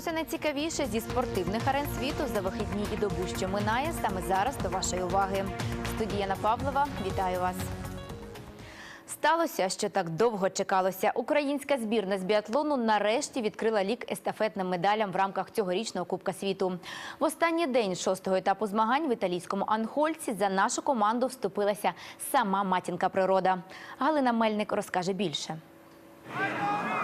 усе найцікавіше зі спортивних арен світу за вихідні і добу, що минає саме зараз до вашої уваги. Студія Яна Павлова, вітаю вас. Сталося, що так довго чекалося. Українська збірна з біатлону нарешті відкрила лік естафетним медалям в рамках цьогорічного Кубка світу. В останній день шостого етапу змагань в італійському Анхольці за нашу команду вступилася сама матінка природа. Галина Мельник розкаже більше.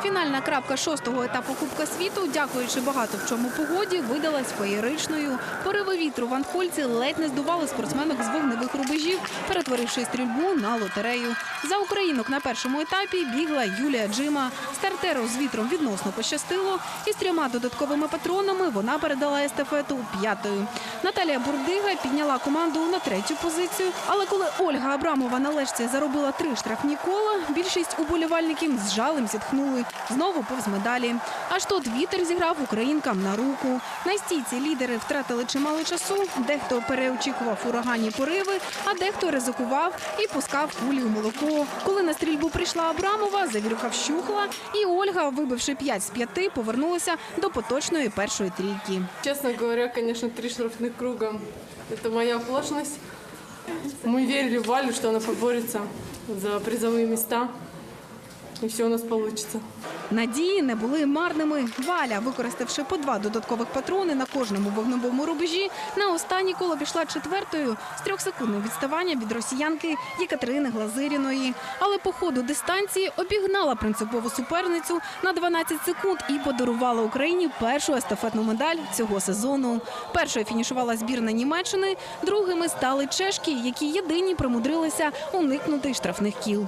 Фінальна крапка шостого етапу Кубка світу, дякуючи багато в чому погоді, видалась феєричною. Пориви вітру в Анхольці ледь не здували спортсменок з вогневих рубежів, перетворивши стрільбу на лотерею. За українок на першому етапі бігла Юлія Джима. Стартеру з вітром відносно пощастило, і з трьома додатковими патронами вона передала естафету п'ятою. Наталія Бурдига підняла команду на третю позицію. Але коли Ольга Абрамова на лежці заробила три штрафні кола, більшість уболівальників з жалем зітхнули. Знову повз медалі. Аж тут вітер зіграв українкам на руку. На стійці лідери втратили чимало часу. Дехто переочікував ураганні пориви, а дехто ризикував і пускав кулі у молоко. Коли на стрільбу прийшла Абрамова, завірюха вщухла, і Ольга, вибивши 5 з 5, повернулася до поточної першої трійки. Честно говоря, конечно, три штрафных круга – это моя оплошность. Мы верили в Валю, что она поборется за призовые места, и все у нас получится. Надії не були марними. Валя, використавши по два додаткових патрони на кожному вогневому рубежі, на останній коло пішла четвертою з трьохсекундним відставанням від росіянки Єкатерини Глазиріної. Але по ходу дистанції обігнала принципову суперницю на 12 секунд і подарувала Україні першу естафетну медаль цього сезону. Першою фінішувала збірна Німеччини, другими стали чешки, які єдині примудрилися уникнути штрафних кіл.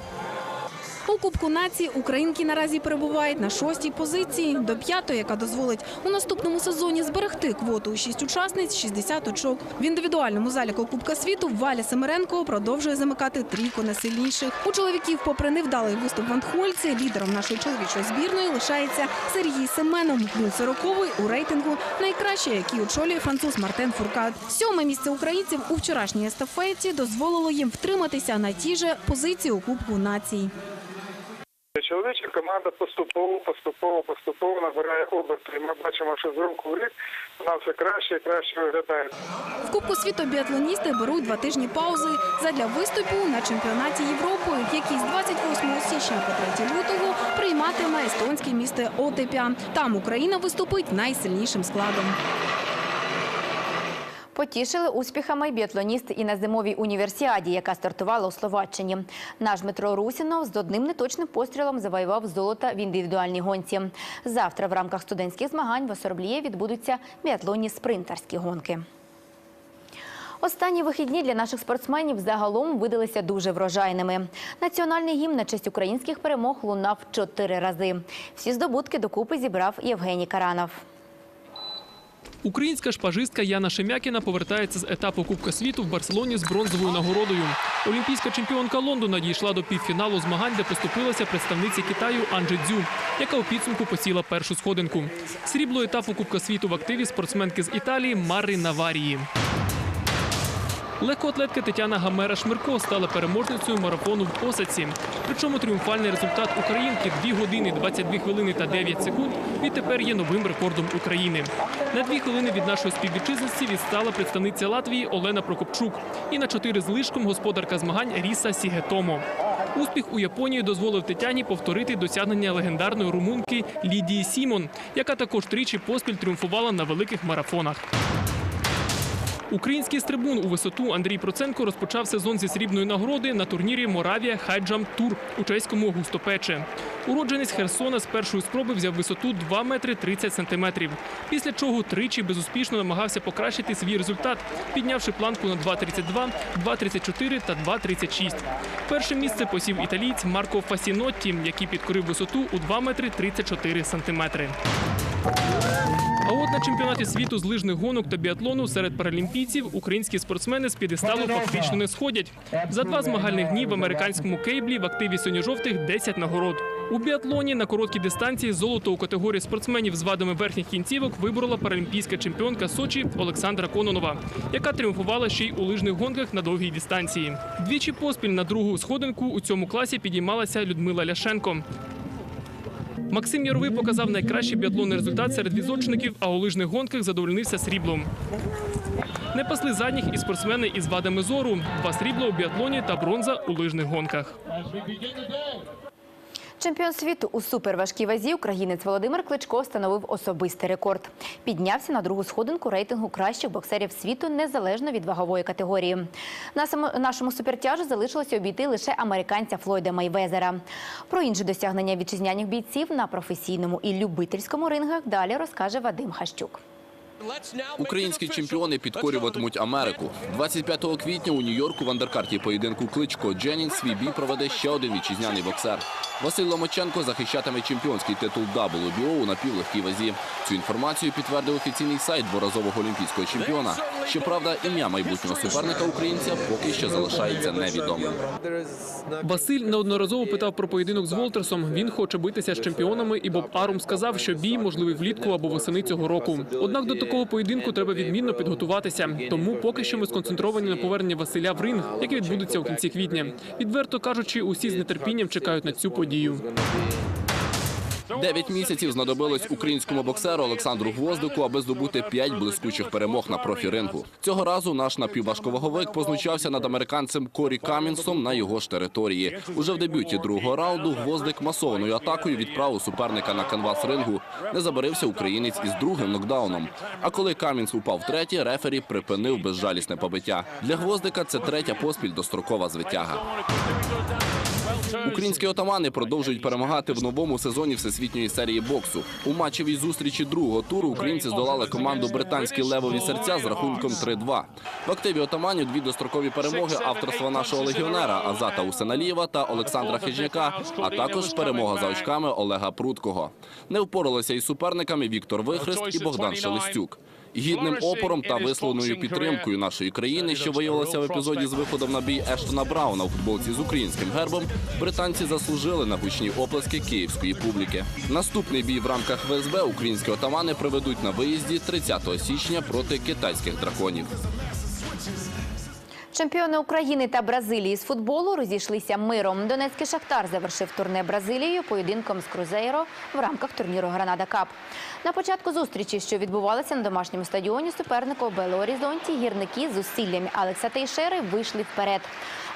У Кубку нації українки наразі перебувають на шостій позиції до п'ятої, яка дозволить у наступному сезоні зберегти квоту у шість учасниць 60 очок. В індивідуальному заліку Кубка світу Валя Семеренко продовжує замикати трійку найсильніших. У чоловіків, попри невдалий виступ в Антхольці, лідером нашої чоловічої збірної лишається Сергій Семенов. Він сороковий у рейтингу найкращий, який очолює француз Мартен Фуркат. Сьоме місце українців у вчорашній естафеті дозволило їм втриматися на тій же позиції у Кубку націй. Чоловіча команда поступово, поступово, поступово набирає оберти. І Ми бачимо, що з року в рік вона все краще і краще виглядає. В Кубку світу біатлоністи беруть два тижні паузи задля виступу на чемпіонаті Європи, який з 28 січня по 3 лютого прийматиме естонське місто Отепя. Там Україна виступить найсильнішим складом. Потішили успіхами біатлоністи і на зимовій універсіаді, яка стартувала у Словаччині. Наш Дмитро Русінов з одним неточним пострілом завоював золото в індивідуальній гонці. Завтра в рамках студентських змагань в Осорбліє відбудуться біатлонні спринтерські гонки. Останні вихідні для наших спортсменів загалом видалися дуже врожайними. Національний гімн на честь українських перемог лунав чотири рази. Всі здобутки докупи зібрав Євгеній Каранов. Українська шпажистка Яна Шемякіна повертається з етапу Кубка світу в Барселоні з бронзовою нагородою. Олімпійська чемпіонка Лондона дійшла до півфіналу змагань, де поступилася представниця Китаю Анджи Дзю, яка у підсумку посіла першу сходинку. Срібло етапу Кубка світу в активі спортсменки з Італії Марри Наварії. Легкоатлетка Тетяна Гамера Шмирко стала переможницею марафону в Осаці. Причому тріумфальний результат українки 2 години 22 хвилини та 9 секунд відтепер є новим рекордом України. На 2 хвилини від нашої співвітчизниці відстала представниця Латвії Олена Прокопчук. І на 4 з лишком господарка змагань Ріса Сігетомо. Успіх у Японії дозволив Тетяні повторити досягнення легендарної румунки Лідії Сімон, яка також тричі поспіль тріумфувала на великих марафонах. Український стрибун у висоту Андрій Проценко розпочав сезон зі срібної нагороди на турнірі Моравія Хайджам Тур у чеському Густопече. Уродженець Херсона з першої спроби взяв висоту 2 метри 30 сантиметрів. Після чого тричі безуспішно намагався покращити свій результат, піднявши планку на 2,32, 2,34 та 2,36. Перше місце посів італієць Марко Фасінотті, який підкорив висоту у 2 метри 34 сантиметри. А от на чемпіонаті світу з лижних гонок та біатлону серед паралімпійців українські спортсмени з п'єдесталу фактично не сходять. За два змагальних дні в американському кейблі в активі синьо-жовтих 10 нагород. У біатлоні на короткій дистанції золото у категорії спортсменів з вадами верхніх кінцівок виборола паралімпійська чемпіонка Сочі Олександра Кононова, яка тріумфувала ще й у лижних гонках на довгій дистанції. Двічі поспіль на другу сходинку у цьому класі підіймалася Людмила Ляшенко. Максим Яровий показав найкращий біатлонний результат серед візочників, а у лижних гонках задовольнився сріблом. Не пасли задніх і спортсмени із вадами зору. Два срібла у біатлоні та бронза у лижних гонках. Чемпіон світу у суперважкій вазі українець Володимир Кличко встановив особистий рекорд. Піднявся на другу сходинку рейтингу кращих боксерів світу незалежно від вагової категорії. На нашому супертяжу залишилося обійти лише американця Флойда Майвезера. Про інші досягнення вітчизняних бійців на професійному і любительському рингах далі розкаже Вадим Хащук. Українські чемпіони підкорюватимуть Америку. 25 квітня у Нью-Йорку в андеркарті поєдинку Кличко Дженінг свій бій проведе ще один вітчизняний боксер. Василь Ломаченко захищатиме чемпіонський титул WBO у напівлегкій вазі. Цю інформацію підтвердив офіційний сайт дворазового олімпійського чемпіона. Щоправда, ім'я майбутнього суперника українця поки що залишається невідомим. Василь неодноразово питав про поєдинок з Волтерсом. Він хоче битися з чемпіонами, і Боб Арум сказав, що бій можливий влітку або восени цього року. Однак до такого поєдинку треба відмінно підготуватися. Тому поки що ми сконцентровані на поверненні Василя в ринг, яке відбудеться у кінці квітня. Відверто кажучи, усі з нетерпінням чекають на цю подію. Дев'ять місяців знадобилось українському боксеру Олександру Гвоздику, аби здобути п'ять блискучих перемог на профі-рингу. Цього разу наш напівважковаговик познущався над американцем Корі Камінсом на його ж території. Уже в дебюті другого раунду Гвоздик масованою атакою відправив суперника на канвас рингу. Не забарився українець із другим нокдауном. А коли Камінс упав втретє, рефері припинив безжалісне побиття. Для Гвоздика це третя поспіль дострокова звитяга. Українські отамани продовжують перемагати в новому сезоні всесвітньої серії боксу. У матчевій зустрічі другого туру українці здолали команду британські левові серця з рахунком 3-2. В активі отаманів дві дострокові перемоги авторства нашого легіонера Азата Усеналієва та Олександра Хижняка, а також перемога за очками Олега Прудкого. Не впоралися із суперниками Віктор Вихрест і Богдан Шелестюк. Гідним опором та висловленою підтримкою нашої країни, що виявилося в епізоді з виходом на бій Ештона Брауна у футболці з українським гербом, британці заслужили на гучні оплески київської публіки. Наступний бій в рамках ВСБ українські отамани проведуть на виїзді 30 січня проти китайських драконів. Чемпіони України та Бразилії з футболу розійшлися миром. Донецький Шахтар завершив турне Бразилією поєдинком з Крузейро в рамках турніру Гранада Кап. На початку зустрічі, що відбувалася на домашньому стадіоні, супернику у Бело гірники з зусиллями Алекса Тейшери вийшли вперед.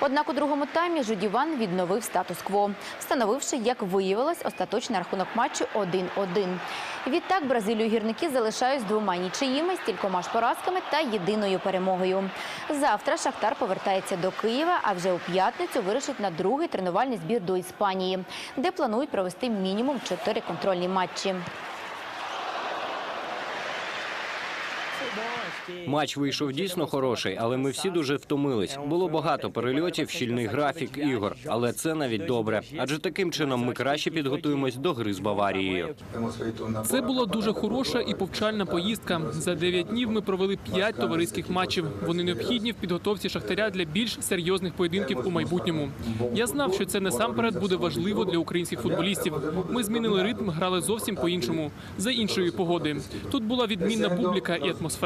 Однак у другому таймі Жудіван відновив статус-кво, встановивши, як виявилось, остаточний рахунок матчу 1-1. Відтак Бразилію гірники залишають з двома нічиїми, стількома ж поразками та єдиною перемогою. Завтра Шахтар повертається до Києва, а вже у п'ятницю вирушить на другий тренувальний збір до Іспанії, де планують провести мінімум чотири контрольні матчі. Матч вийшов дійсно хороший, але ми всі дуже втомились. Було багато перельотів, щільний графік ігор. Але це навіть добре. Адже таким чином ми краще підготуємось до гри з Баварією. Це була дуже хороша і повчальна поїздка. За 9 днів ми провели 5 товариських матчів. Вони необхідні в підготовці шахтаря для більш серйозних поєдинків у майбутньому. Я знав, що це насамперед буде важливо для українських футболістів. Ми змінили ритм, грали зовсім по-іншому, за іншої погоди. Тут була відмінна публіка і атмосфера.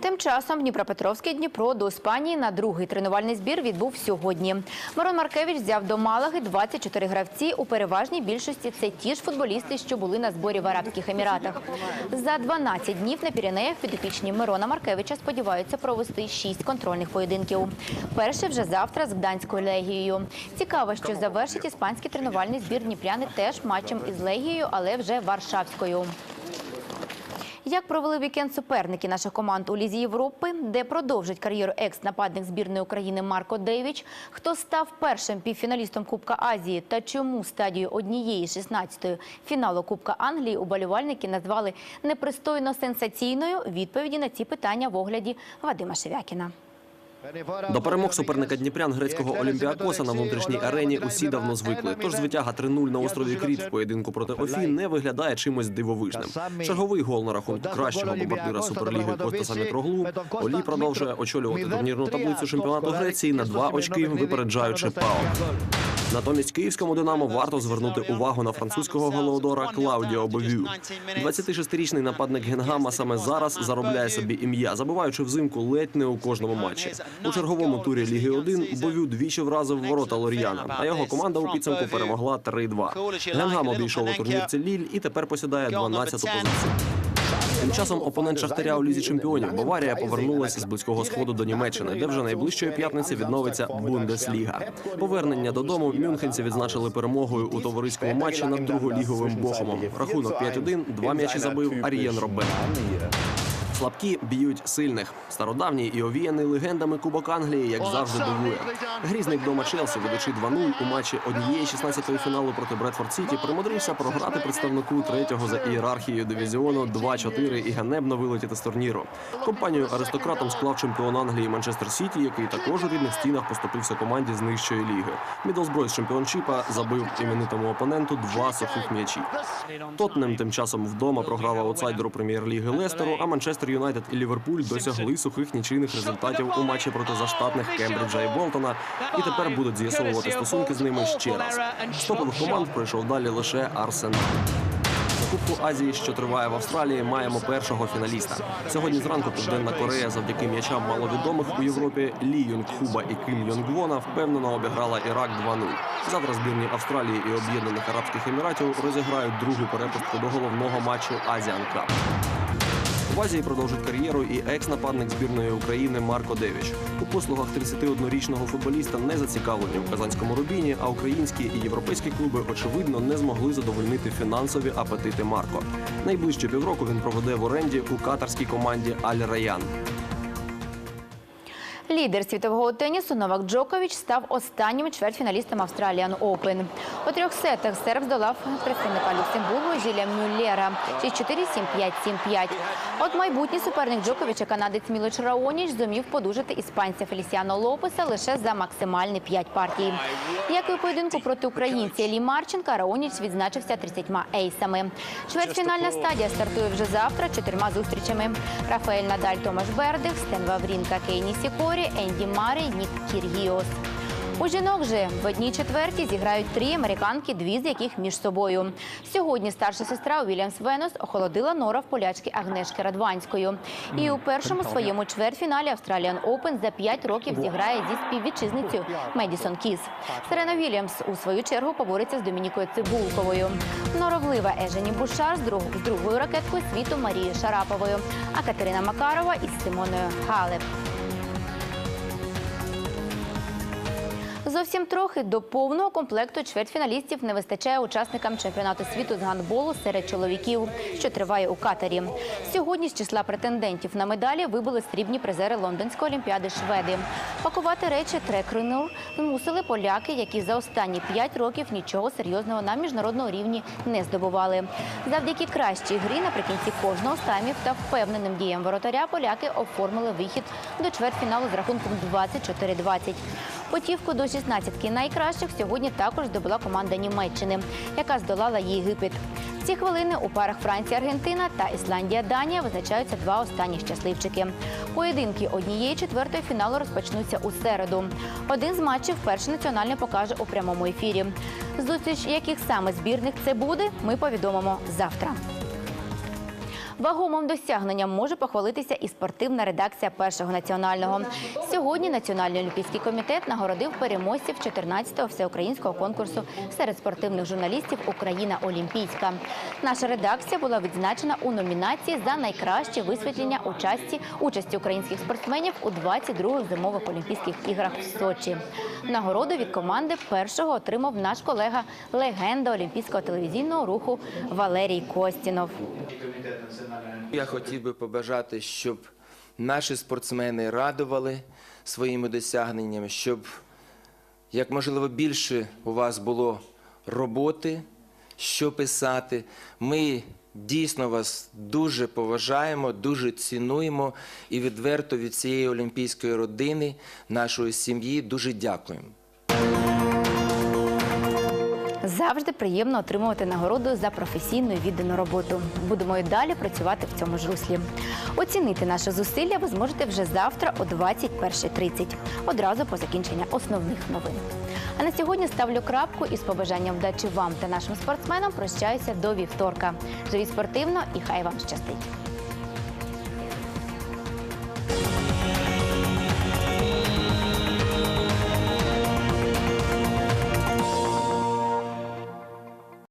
Тим часом Дніпропетровський Дніпро до Іспанії на другий тренувальний збір відбув сьогодні. Мирон Маркевич взяв до Малаги 24 гравці. У переважній більшості це ті ж футболісти, що були на зборі в Арабських Еміратах. За 12 днів на Піренеях підопічні Мирона Маркевича сподіваються провести 6 контрольних поєдинків. Перший вже завтра з Гданською легією. Цікаво, що завершить іспанський тренувальний збір Дніпряни теж матчем із легією, але вже Варшавською. Як провели вікенд суперники наших команд у Лізі Європи, де продовжить кар'єру екс-нападник збірної України Марко Дейвіч, хто став першим півфіналістом Кубка Азії та чому стадію однієї 16-ї фіналу Кубка Англії уболівальники назвали непристойно сенсаційною, відповіді на ці питання в огляді Вадима Шевякіна. До перемог суперника Дніпрян грецького Олімпіакоса на внутрішній арені усі давно звикли. Тож звитяга 3-0 на острові Кріт в поєдинку проти Офі не виглядає чимось дивовижним. Черговий гол на рахунку кращого бомбардира суперліги Костаса Мітроглу. Олій продовжує очолювати турнірну таблицю чемпіонату Греції на два очки, випереджаючи ПАО. Натомість київському Динамо варто звернути увагу на французького голодора Клаудіо Бовю. 26-річний нападник Генгама саме зараз заробляє собі ім'я, забиваючи взимку ледь не у кожному матчі. У черговому турі Ліги 1 Бовю двічі вразив ворота Лоріяна, а його команда у підсумку перемогла 3-2. Генгам обійшов у турнірці Ліль і тепер посідає 12-ту позицію. Тим часом опонент Шахтаря у лізі чемпіонів Баварія повернулася з близького сходу до Німеччини, де вже найближчої п'ятниці відновиться Бундесліга. Повернення додому мюнхенці відзначили перемогою у товариському матчі над друголіговим Бохомом. Рахунок 5-1, два м'ячі забив Арієн Робен. Слабкі б'ють сильних. Стародавній і овіяний легендами Кубок Англії, як завжди, дивує. Грізний вдома Челсі, ведучи 2-0 у матчі однієї 16-ї фіналу проти Бредфорд Сіті, примудрився програти представнику третього за ієрархією дивізіону 2-4 і ганебно вилетіти з турніру. Компанію аристократом склав чемпіон Англії Манчестер Сіті, який також у рідних стінах поступився команді з нижчої ліги. Мідлсброй з чемпіоншіпа забив іменитому опоненту два сухих м'ячі. Тоттенем тим часом вдома програв аутсайдеру прем'єр-ліги Лестеру, а Манчестер Юнайтед і Ліверпуль досягли сухих нічийних результатів у матчі проти заштатних Кембриджа і Болтона, і тепер будуть з'ясовувати стосунки з ними ще раз. З команд пройшов далі лише Арсенал. На Кубку Азії, що триває в Австралії, маємо першого фіналіста. Сьогодні зранку Південна Корея завдяки м'ячам маловідомих у Європі Лі Юнг Хуба і Ким Йонг Вона впевнено обіграла Ірак 2-0. Завтра збірні Австралії і Об'єднаних Арабських Еміратів розіграють другу перепустку до головного матчу Азіан Кап. В Азії продовжить кар'єру і екс-нападник збірної України Марко Девіч. У послугах 31-річного футболіста не зацікавлені в казанському рубіні, а українські і європейські клуби очевидно не змогли задовольнити фінансові апетити Марко. Найближчі півроку він проведе в оренді у катарській команді Аль Раян. Лідер світового тенісу Новак Джокович став останнім чвертьфіналістом Australian Open. У трьох сетах серб здолав представника Люксембургу Жиля Мюллера 6-4, 7-5, 7-5. От майбутній суперник Джоковича, канадець Мілоч Раоніч, зумів подужати іспанця Фелісіано Лопеса лише за максимальні 5 партій. Як і у поєдинку проти українця Лі Марченка, Раоніч відзначився 30 ейсами. Чвертьфінальна стадія стартує вже завтра чотирма зустрічами. Рафаель Надаль, Томаш Бердих, Стен Ваврінка, Кейні Сікорі, Енді Марій, Нік Кіргіос. У жінок же в одній четвертій зіграють три американки, дві з яких між собою. Сьогодні старша сестра Уільямс Венус охолодила нора в полячки Агнешки Радванською. І у першому своєму чвертьфіналі Australian Open за п'ять років зіграє зі співвітчизницею Медісон Кіс. Серена Вільямс у свою чергу побореться з Домінікою Цибулковою. Норовлива Ежені Бушар з, друг, з другою ракеткою світу Марією Шараповою, а Катерина Макарова із Симоною Галеп. Зовсім трохи до повного комплекту чвертьфіналістів не вистачає учасникам чемпіонату світу з гандболу серед чоловіків, що триває у Катарі. Сьогодні з числа претендентів на медалі вибули срібні призери Лондонської олімпіади шведи. Пакувати речі трекрину змусили поляки, які за останні п'ять років нічого серйозного на міжнародному рівні не здобували. Завдяки кращій грі наприкінці кожного з та впевненим діям воротаря поляки оформили вихід до чвертьфіналу з рахунком 24-20. Потівку до 16-ки найкращих сьогодні також здобула команда Німеччини, яка здолала Єгипет. Ці хвилини у парах Франція-Аргентина та Ісландія-Данія визначаються два останні щасливчики. Поєдинки однієї четвертої фіналу розпочнуться у середу. Один з матчів перший національний покаже у прямому ефірі. Зустріч яких саме збірних це буде, ми повідомимо завтра. Вагомим досягненням може похвалитися і спортивна редакція першого національного. Сьогодні Національний олімпійський комітет нагородив переможців 14-го всеукраїнського конкурсу серед спортивних журналістів Україна Олімпійська. Наша редакція була відзначена у номінації за найкраще висвітлення участі участі українських спортсменів у 22-х зимових олімпійських іграх в Сочі. Нагороду від команди першого отримав наш колега легенда олімпійського телевізійного руху Валерій Костінов. Я хотів би побажати, щоб наші спортсмени радували своїми досягненнями, щоб як можливо більше у вас було роботи, що писати. Ми дійсно вас дуже поважаємо, дуже цінуємо і відверто від цієї олімпійської родини, нашої сім'ї дуже дякуємо. Завжди приємно отримувати нагороду за професійну віддану роботу. Будемо і далі працювати в цьому ж руслі. Оцінити наші зусилля ви зможете вже завтра о 21.30, одразу по закінчення основних новин. А на сьогодні ставлю крапку і з побажанням вдачі вам та нашим спортсменам прощаюся до вівторка. Живіть спортивно і хай вам щастить.